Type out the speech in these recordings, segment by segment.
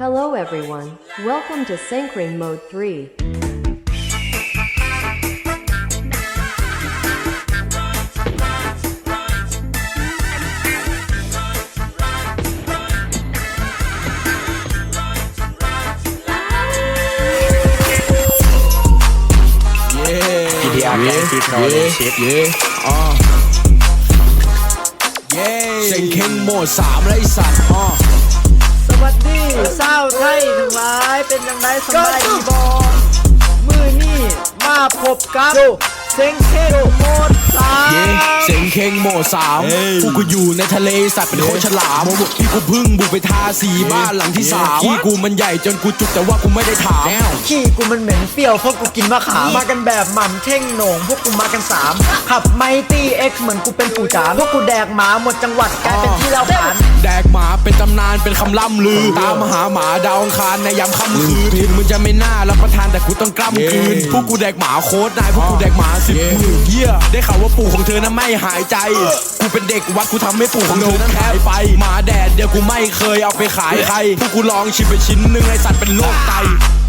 Hello everyone, welcome to Sankring Mode 3. Yeah, Yeah. yeah, keep all yeah. Yeah. Uh. Yeah. 成傾魔三呢神啊！Uh. วัสดีเศร้าไทยทั้งหลายเป็นยังไงสบายดีบอมือนี่มาพบกับ เซ็งเท่โหมดสาเย้มเซ็งเข่งโหมดสามพวกกูอยู่ในทะเลสัตว์เป็นโคตรฉลามที่กูเพึ่งบุกไปทาสีบ้านหลังที่สามที่กูมันใหญ่จนกูจุกแต่ว่ากูไม่ได้ถามขี้กูมันเหม็นเปรี้ยวเพราะกูกินมะขามมากันแบบหม่ำเท่งโหน่งพวกกูมากันสามขับไมตี้เอ็กเหมือนกูเป็นปู่จ๋าพวกกูแดกหมาหมดจังหวัดกลายเป็นที่เราผ่านแดกหมาเป็นตำนานเป็นคำล่ำลือ ตามหาหมาดาวอังคารในยามค่ำคืนถึงมึงจะไม่น่ารับประทานแต่กูต้องกล้ำคืนพวกกูแดกหมาโคตรนายพวกกูแดกหมาสิบหมื่นเยี่ยได้ข่าวว่าปู่ของเธอนั้นไม่หายใจ กูเป็นเด็กวัดกูทำให้ปู่ของเธอนั้นหายไปหมาแด ดเดียวกูไม่เคยเอาไปขายใครพวกกูลองชิมไปชิ้นหนึงไอสัตว์เป็นโรคไต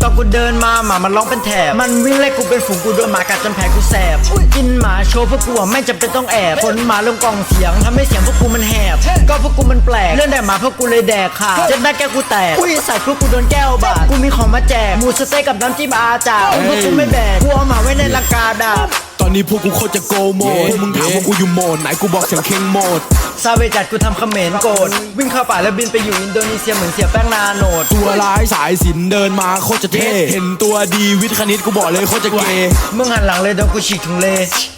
ตอนกูเดินมาหมามันร้องเป็นแถบ มันวิ่งไล่กูเป็นฝูงกูโดนหมากัดจนแผลกูแสบ กินหมาโชว์พวกกูอะไม่จำเป็นต้องแอบขนหมาลงกล่องเสียงทำให้เสียงพวกกูมันแหบ ก็พวกกูมันแปลก เรื่องแดกหมาพวกกูเลยแดกค่ะจะได้แก้วกูแตกอุ้ยใส่พวกกูโดนแก้วบาด กูมีของมาแจกหมูสะเต๊กกับน้ำจิ้มอาจารย์พวกกูไม่แบก กูเอาหมาไว้ในลังกาดาบ ตอนนี้พวกกูโคตรจะโกโหมดพวกมึงถามว่ากูอยู่โหมดไหนกูบอกเสียงเข่งโหมดซาเวจัดกูทำเขมรโกรธวิ่งเข้าป่าแล้วบินไปอยู่อินโดนีเซียเหมือนเสียแป้งนาโนดตัวร้ายสายสินเดินมาโคตรจะเท่เห็นตัวดีวิทย์คณิตกูบอกเลยโคตรจะเกย์มึงหันหลังเลยโดนกูฉีกถุงเล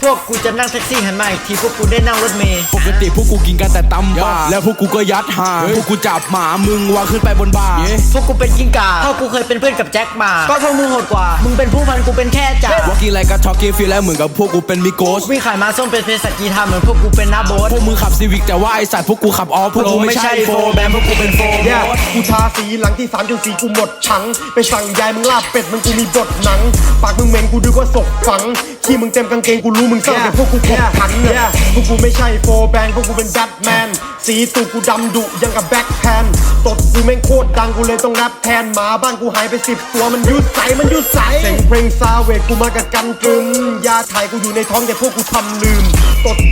พวกกูจะนั่งแท็กซี่หันมาอีกทีพวกกูได้นั่งรถเมล์ปกติพวกกูกินกันแต่ตำบ้าแล้วพวกกูก็ยัดหาพวกกูจับหมามึงวางขึ้นไปบนบ่าพวกกูเป็นกิ้งก่าพ่อกูเคยเป็นเพื่อนกับแจ็คมาก็พวกมึงโหดกว่า มึงเป็นผู้พันกูเป็นแค่จ่าว่ากินอะไรก็ทอกกี้ฟีลแล้วเหมือนกับพวกกูเป็นมิโกสวิ่งขายมาส้มเป็นเภสัชกีทำเหมือนพวกกูเป็นนาโบสพวกมึงขับซีวิกแต่ว่าไอสัตว์พวกกูขับออฟพวกกูไม่ใช่โฟร์แบมพวกกูเป็นโฟร์แย่กูทาสีหลังที่สามจนสีกูหมดชัง ไปสั่งยายมึงลาบเป็ดมึงกูมีบทหนัง ปากมึงเหม็นกูดูก็ศกฝังขี้มึงเต็มกางเกงกูรู้มึงเศร้าแต่พวกกูกดขันเนี่ยพวกกูไม่ใช่โฟร์แบงพวกกูเป็นแบทแมน สีตูกูดำดุยังกับแบ็คแพนตดกูแม่งโคตรดังกูเลยต้องแรปแทนหมาบ้านกูหายไปสิบตัวมันยุดใสมันยุดใสเสียงเพลงซาเวทกูมากับกันตรึมยาถ่ายกูอยู่ในท้องแต่พวกกูทำลืมตดแ